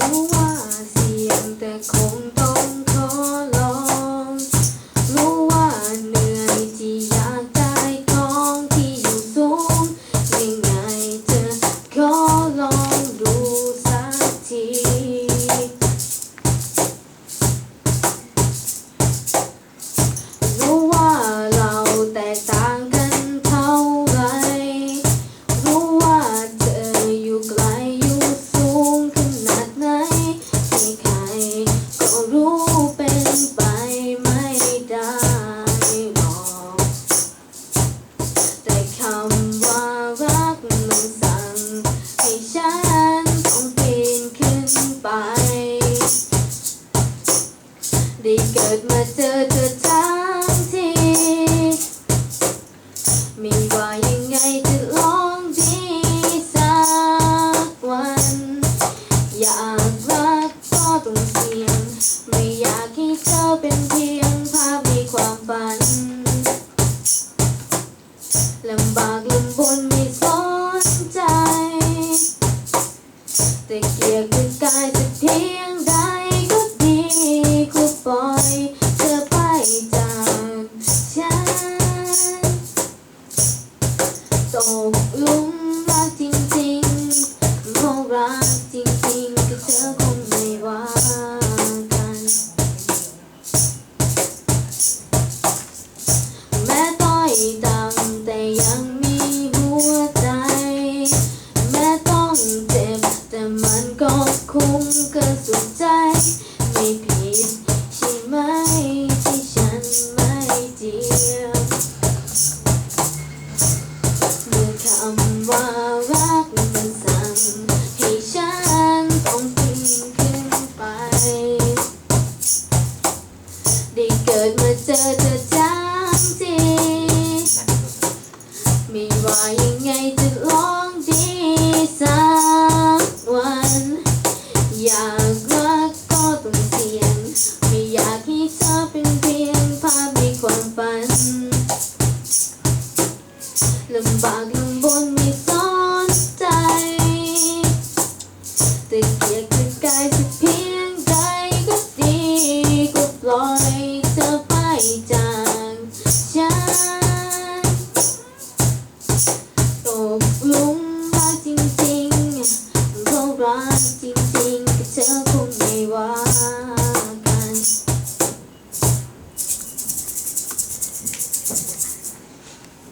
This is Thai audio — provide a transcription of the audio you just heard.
รู้ว่าเสี่ยงแต่คง ไป ได้เกิดมาเจอเธอทั้งทีไม่ว่ายังไงจะลองดีสักวัน อยากรักก็ต้องเสี่ยง ไม่อยากให้เธอเป็นเพียงภาพในความฝันลำบากลำบนไม่สนใจ แต่เกลียดคือกายจะเพียงใดก็ดีก็ปล่อยเธอไปจากฉันตกหลุมรักที่ กิดมาเจอเธอทั้งทีไม่ว่ายังไงจะลองดีสักวัน อยากรักก็ต้องเสี่ยง ไม่อยากให้เธอเป็นเพียงภาพในความฝันลำบาก